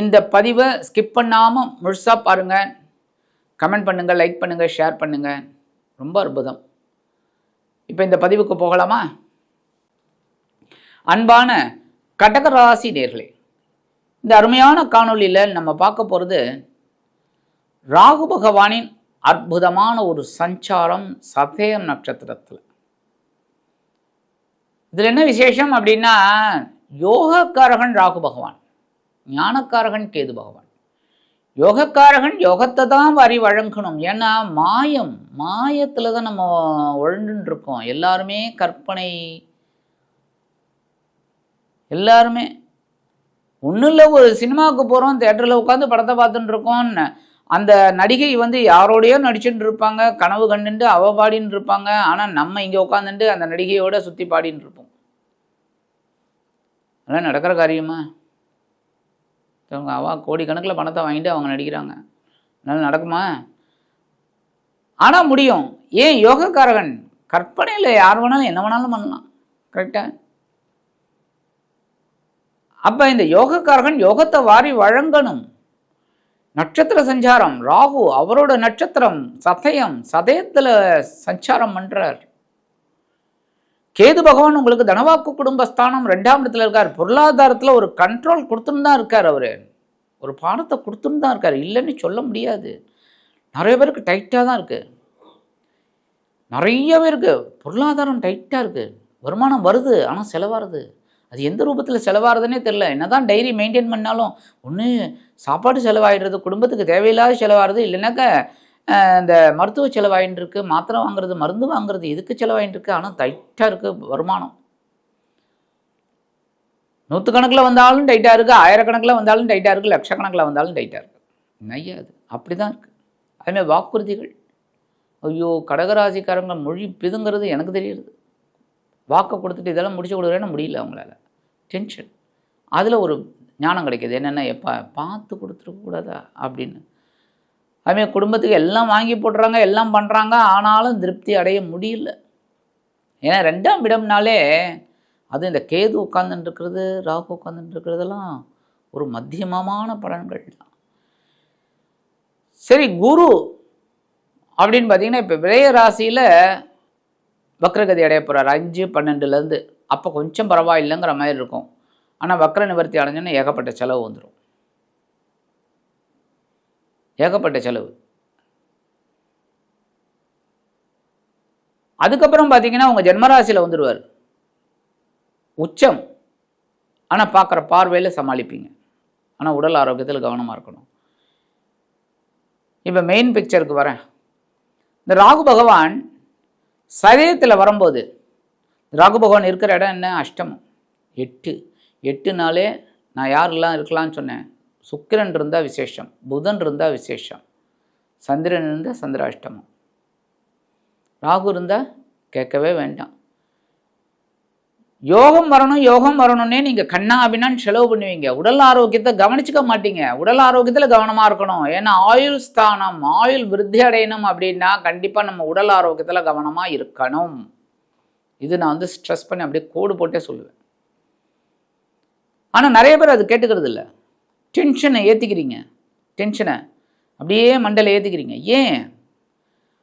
இந்த பதிவை ஸ்கிப் பண்ணாமல் முழுசாக பாருங்கள் கமெண்ட் பண்ணுங்கள் லைக் பண்ணுங்கள் ஷேர் பண்ணுங்கள் ரொம்ப அற்புதம். இப்போ இந்த பதிவுக்கு போகலாமா? அன்பான கடகராசி நேர்களே இந்த அருமையான காணொளியில் நம்ம பார்க்க போகிறது ராகு பகவானின் அற்புதமான ஒரு சஞ்சாரம் சதயம் நட்சத்திரத்தில். இதில் என்ன விசேஷம் அப்படின்னா யோகக்காரகன் ராகு பகவான். ஞானக்காரகன் கேது பகவான். யோகக்காரகன் யோகத்தை தான் வரி வழங்கணும். ஏன்னா மாயம் மாயத்தில் தான் நம்ம உழண்டுன்னு இருக்கோம் எல்லாருமே கற்பனை எல்லாருமே. ஒன்றும் இல்லை ஒரு சினிமாவுக்கு போகிறோம் தேட்டரில் உட்காந்து படத்தை பார்த்துட்டு அந்த நடிகை வந்து யாரோடையோ நடிச்சுட்டு இருப்பாங்க கனவு கண்டுட்டு அவ பாடின்னு இருப்பாங்க ஆனால் நம்ம இங்கே உட்காந்துட்டு அந்த நடிகையோட சுற்றி பாடின்னு இருப்போம் அதெல்லாம் நடக்கிற காரியமா? அவங்க அவ கோடிக்கணக்கில் பணத்தை வாங்கிட்டு அவங்க நடிக்கிறாங்க. அதனால் நடக்குமா? ஆனால் முடியும். ஏன் யோகக்காரகன்? கற்பனையில் யார் வேணாலும் என்ன வேணாலும் பண்ணலாம். கரெக்டாக அப்போ இந்த யோகக்காரகன் யோகத்தை வாரி வழங்கணும். நட்சத்திர சஞ்சாரம். ராகு அவரோட நட்சத்திரம். சதயம். சதயத்தில் சஞ்சாரம் பண்ணுறார் கேது பகவான் உங்களுக்கு தனவாக்கு குடும்பஸ்தானம் ரெண்டாம் இடத்துல இருக்கார். பொருளாதாரத்தில் ஒரு கண்ட்ரோல் கொடுத்துன்னு தான் இருக்கார் அவர். ஒரு பாடத்தை கொடுத்துன்னு தான் இருக்கார். இல்லைன்னு சொல்ல முடியாது. நிறைய பேருக்கு டைட்டாக தான் இருக்குது நிறைய பேருக்கு பொருளாதாரம் டைட்டாக இருக்குது வருமானம் வருது ஆனால் செலவாகுது அது எந்த ரூபத்தில் செலவாகிறதுனே தெரில என்ன தான் டைரி மெயின்டைன் பண்ணாலும் ஒன்று சாப்பாடு செலவாயிடுறது குடும்பத்துக்கு தேவையில்லாத செலவாகிறது இல்லைனாக்கா இந்த மருத்துவ செலவாயின்னு இருக்கு. மாத்திரை வாங்குறது மருந்து வாங்குறது எதுக்கு செலவாயின்னு ஆனால் டைட்டாக இருக்குது வருமானம். நூற்றுக்கணக்கில் வந்தாலும் டைட்டாக இருக்குது ஆயிரக்கணக்கில் வந்தாலும் டைட்டாக இருக்குது லட்சக்கணக்கில் வந்தாலும் டைட்டாக இருக்குது நையாது அப்படி தான் இருக்குது அதுமாதிரி வாக்குறுதிகள். ஐயோ கடகராசிக்காரங்க மொழி பிதுங்கிறது எனக்கு தெரியுது. வாக்கை கொடுத்துட்டு இதெல்லாம் முடிச்சு கொடுக்குறேன்னு முடியல அவங்களால. டென்ஷன் அதில் ஒரு ஞானம் கிடைக்கிது. என்னென்ன எப்போ பார்த்து கொடுத்துருக்கக்கூடாதா? அப்படின்னு. அதுமாதிரி குடும்பத்துக்கு எல்லாம் வாங்கி போடுறாங்க எல்லாம் பண்ணுறாங்க ஆனாலும் திருப்தி அடைய முடியல. ஏன்னா ரெண்டாம் இடம்னாலே அது இந்த கேது உட்காந்துட்டுருக்கிறது ராகு உட்காந்துட்டுருக்கிறதெல்லாம் ஒரு மத்தியமமான பலன்கள். தான் சரி குரு அப்படின்னு பார்த்தீங்கன்னா இப்போ விளைய ராசியில் வக்ரகதி அடைய போகிறார் அஞ்சு பன்னெண்டுலேருந்து அப்போ கொஞ்சம் பரவாயில்லைங்கிற மாதிரி இருக்கும். ஆனால் வக்ர நிவர்த்தி அடைஞ்சோன்னா ஏகப்பட்ட செலவு வந்துடும் ஏகப்பட்ட செலவு. அதுக்கப்புறம் பார்த்தீங்கன்னா உங்கள் ஜென்மராசியில் வந்துடுவார் உச்சம். ஆனால் பார்க்குற பார்வையில் சமாளிப்பீங்க. ஆனால் உடல் ஆரோக்கியத்தில் கவனமாக இருக்கணும். இப்போ மெயின் பிக்சருக்கு வரேன். இந்த ராகு பகவான் சரீரத்தில் வரும்போது ராகு பகவான் இருக்கிற இடம் என்ன? அஷ்டமம். எட்டு. எட்டு நாளே நான் யாரெல்லாம் இருக்கலாம்னு சொன்னேன். சுக்கிரன் இருந்தால் விசேஷம் புதன் இருந்தால் விசேஷம் சந்திரன் இருந்தால் சந்திராஷ்டமம். ராகு இருந்தால் கேட்கவே வேண்டாம். யோகம் வரணும் யோகம் வரணும்னே நீங்கள் கண்ணா அப்படின்னான்னு செலவு பண்ணுவீங்க. உடல் ஆரோக்கியத்தை கவனிச்சுக்க மாட்டீங்க. உடல் ஆரோக்கியத்தில் கவனமாக இருக்கணும். ஏன்னா ஆயுள் ஸ்தானம் ஆயுள் விருத்தி அடையணும் அப்படின்னா கண்டிப்பாக நம்ம உடல் ஆரோக்கியத்தில் கவனமாக இருக்கணும். இது நான் வந்து ஸ்ட்ரெஸ் பண்ணி அப்படியே கோடு போட்டே சொல்லுவேன். ஆனால் நிறைய பேர் அது கேட்டுக்கிறது இல்லை. டென்ஷனை ஏற்றிக்கிறீங்க டென்ஷனை அப்படியே மண்டலை ஏற்றிக்கிறீங்க ஏன்?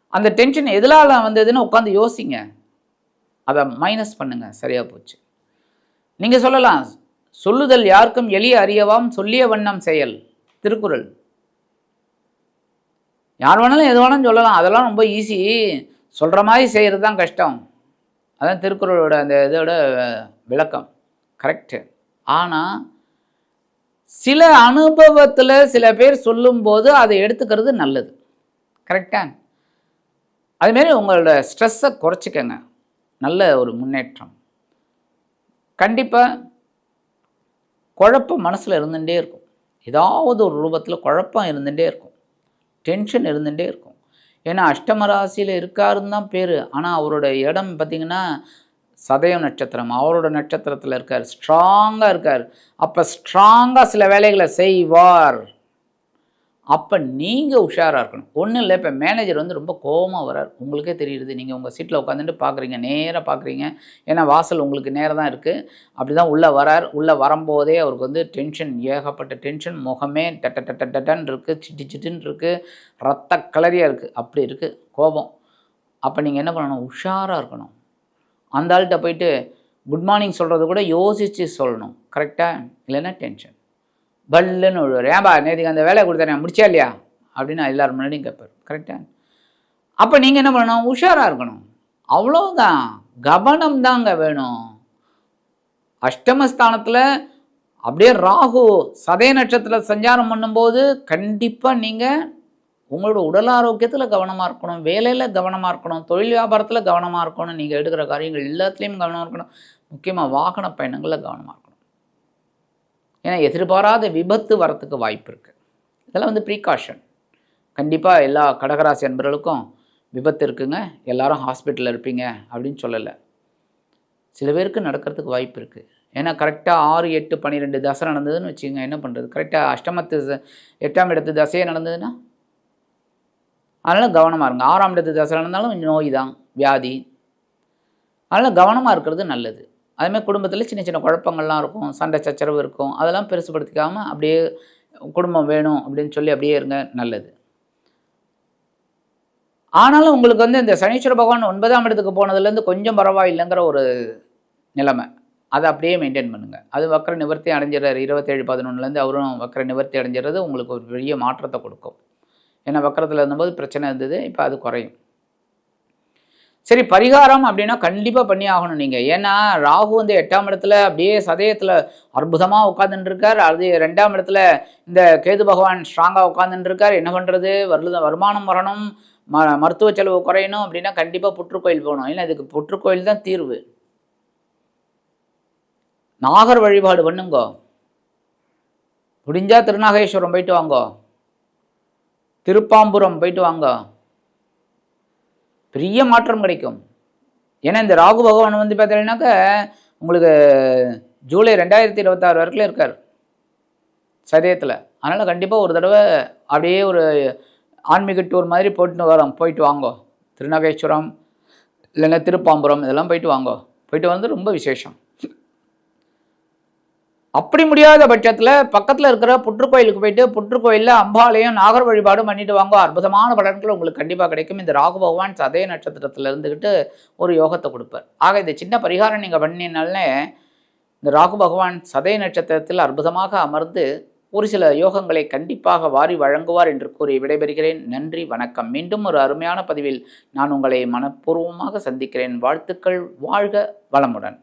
அந்த டென்ஷன் எதனால் வந்ததுன்னு உட்காந்து யோசிங்க. அதை மைனஸ் பண்ணுங்க. சரியாக போச்சு. நீங்கள் சொல்லலாம். சொல்லுதல் யாருக்கும் எளிய அறியவாம். சொல்லிய வண்ணம் செயல். திருக்குறள். யார் வேணாலும் எது வேணாலும் சொல்லலாம். அதெல்லாம் ரொம்ப ஈஸி சொல்கிற மாதிரி செய்கிறது தான் கஷ்டம். அதான் திருக்குறளோட அந்த இதோட விளக்கம். கரெக்டு ஆனால் சில அனுபவத்தில் சில பேர் சொல்லும்போது அதை எடுத்துக்கிறது நல்லது. கரெக்டா அதுமாரி உங்களோட ஸ்ட்ரெஸ்ஸை குறைச்சிக்கங்க. நல்ல ஒரு முன்னேற்றம். கண்டிப்பாக குழப்பம் மனசில் இருந்துகிட்டே இருக்கும். ஏதாவது ஒரு ரூபத்தில் குழப்பம் இருந்துகிட்டே இருக்கும். டென்ஷன் இருந்துகிட்டே இருக்கும். ஏன்னா அஷ்டம ராசியில் இருக்காருன்னு தான் பேர். ஆனால் அவரோட இடம் பார்த்திங்கன்னா சதயம் நட்சத்திரம் அவரோட நட்சத்திரத்தில் இருக்கார் ஸ்ட்ராங்காக இருக்கார். அப்போ ஸ்ட்ராங்காக சில வேலைகளை செய்வார். அப்போ நீங்கள் உஷாராக இருக்கணும். ஒன்றும் இல்லை இப்போ மேனேஜர் வந்து ரொம்ப கோபமாக வரார். உங்களுக்கே தெரியுது நீங்கள் உங்கள் சீட்டில் உட்காந்துட்டு பார்க்குறீங்க நேராக பார்க்குறீங்க ஏன்னா வாசல் உங்களுக்கு நேராக தான் இருக்குது அப்படி தான் உள்ளே வரார். உள்ளே வரும்போதே அவருக்கு வந்து டென்ஷன் ஏகப்பட்ட டென்ஷன் முகமே டட்ட டட்ட டட்டன் இருக்குது சிட்டு சிட்டுன்னு இருக்குது ரத்த கலரியாக இருக்குது அப்படி இருக்குது கோபம். அப்போ நீங்கள் என்ன பண்ணணும்? உஷாராக இருக்கணும். அந்த ஆள்கிட்ட போயிட்டு குட் மார்னிங் சொல்கிறது கூட யோசித்து சொல்லணும். கரெக்டாக இல்லைன்னா டென்ஷன் பல்லுன்னு விழுவார். ஏன்பா நேற்றுக்கு அந்த வேலையை கொடுத்தேன் முடிச்சா இல்லையா? அப்படின்னு எல்லாரும் முன்னாடியும் கேட்பார். கரெக்டாக அப்போ நீங்கள் என்ன பண்ணணும்? உஷாராக இருக்கணும். அவ்வளோதான் கவனம் தாங்க வேணும். அஷ்டமஸ்தானத்தில் அப்படியே ராகு சதய நட்சத்திரத்தில் சஞ்சாரம் பண்ணும்போது கண்டிப்பாக நீங்கள் உங்களோட உடல் ஆரோக்கியத்தில் கவனமாக இருக்கணும் வேலையில் கவனமாக இருக்கணும் தொழில் வியாபாரத்தில் கவனமாக இருக்கணும் நீங்கள் எடுக்கிற காரியங்கள் எல்லாத்துலேயும் கவனமாக இருக்கணும். முக்கியமாக வாகன பயணங்களில் கவனமாக இருக்கணும். ஏன்னா எதிர்பாராத விபத்து வரத்துக்கு வாய்ப்பு இருக்குது இதெல்லாம் வந்து ப்ரீகாஷன் கண்டிப்பாக எல்லா கடகராசி அன்பர்களுக்கும் விபத்து இருக்குங்க. எல்லாரும் ஹாஸ்பிட்டலில் இருப்பீங்க அப்படின்னு சொல்லலை. சில பேருக்கு நடக்கிறதுக்கு வாய்ப்பு இருக்குது ஏன்னா கரெக்டாக ஆறு எட்டு பன்னிரெண்டு தசை நடந்ததுன்னு வச்சுக்கோங்க. என்ன பண்ணுறது கரெக்டாக அஷ்டமத்து எட்டாம் இடத்து தசையே நடந்ததுன்னா அதனால் கவனமாக இருங்க. ஆறாம் இடத்து தசை இருந்தாலும் நோய் தான் வியாதி. அதனால் கவனமாக இருக்கிறது நல்லது. அதுமாதிரி குடும்பத்தில் சின்ன சின்ன குழப்பங்கள்லாம் இருக்கும். சண்டை சச்சரவு இருக்கும். அதெல்லாம் பெருசுப்படுத்திக்காமல் அப்படியே குடும்பம் வேணும் அப்படின்னு சொல்லி அப்படியே இருங்க நல்லது. ஆனாலும் உங்களுக்கு வந்து இந்த சனீஸ்வர பகவான் ஒன்பதாம் இடத்துக்கு போனதுலேருந்து கொஞ்சம் பரவாயில்லைங்கிற ஒரு நிலைமை. அதை அப்படியே மெயின்டைன் பண்ணுங்கள் அது வக்கர நிவர்த்தி அடைஞ்சிடறாரு. இருபத்தேழு பதினொன்றுலேருந்து அவரும் வக்கர நிவர்த்தி அடைஞ்சிறது உங்களுக்கு ஒரு பெரிய மாற்றத்தை கொடுக்கும். ஏன்னா வக்கரத்தில் இருந்தபோது பிரச்சனை இருந்தது இப்போ அது குறையும். சரி பரிகாரம் அப்படின்னா கண்டிப்பாக பண்ணி ஆகணும் நீங்கள் ஏன்னா ராகு வந்து எட்டாம் இடத்துல அப்படியே சதயத்தில் அற்புதமாக உட்காந்துட்டுருக்கார் அது ரெண்டாம் இடத்துல இந்த கேது பகவான் ஸ்ட்ராங்காக உட்காந்துட்டுருக்கார் என்ன பண்ணுறது வருத வருமானம் வரணும். ம மருத்துவ செலவு குறையணும் அப்படின்னா கண்டிப்பாக புற்றுக்கோயில் போகணும். இல்லை இதுக்கு புற்றுக்கோயில் தான் தீர்வு. நாகர் வழிபாடு பண்ணுங்கோ. முடிஞ்சால் திருநாகேஸ்வரம் போயிட்டு வாங்கோ. திருப்பாம்புரம் போயிட்டு வாங்க. பெரிய மாற்றம் கிடைக்கும். ஏன்னா இந்த ராகு பகவான் வந்து பார்த்தீங்கன்னாக்க உங்களுக்கு ஜூலை ரெண்டாயிரத்தி இருபத்தாறு வரைக்கும் இருக்கார். சதயத்தில். அதனால் கண்டிப்பாக ஒரு தடவை அப்படியே ஒரு ஆன்மீக டூர் மாதிரி போயிட்டு வரோம். போயிட்டு வாங்கோ. திருநாகேஸ்வரம் இல்லைன்னா திருப்பாம்புரம் இதெல்லாம் போயிட்டு வாங்கோ. போயிட்டு வந்து ரொம்ப விசேஷம். அப்படி முடியாத பட்சத்தில் பக்கத்தில் இருக்கிற புற்றுக்கோயிலுக்கு போயிட்டு புற்றுக்கோயிலில் அம்பாலையும் நாகர் வழிபாடும் பண்ணிட்டு வாங்க. அற்புதமான பலன்கள் உங்களுக்கு கண்டிப்பாக கிடைக்கும். இந்த ராகு பகவான் சதய நட்சத்திரத்தில் இருந்துக்கிட்டு ஒரு யோகத்தை கொடுப்பார். ஆக இந்த சின்ன பரிகாரம் நீங்கள் பண்ணினாலே இந்த ராகு பகவான் சதய நட்சத்திரத்தில் அற்புதமாக அமர்ந்து ஒரு சில யோகங்களை கண்டிப்பாக வாரி வழங்குவார் என்று கூறி விடைபெறுகிறேன். நன்றி வணக்கம். மீண்டும் ஒரு அருமையான பதிவில் நான் உங்களை மனப்பூர்வமாக சந்திக்கிறேன். வாழ்த்துக்கள். வாழ்க வளமுடன்.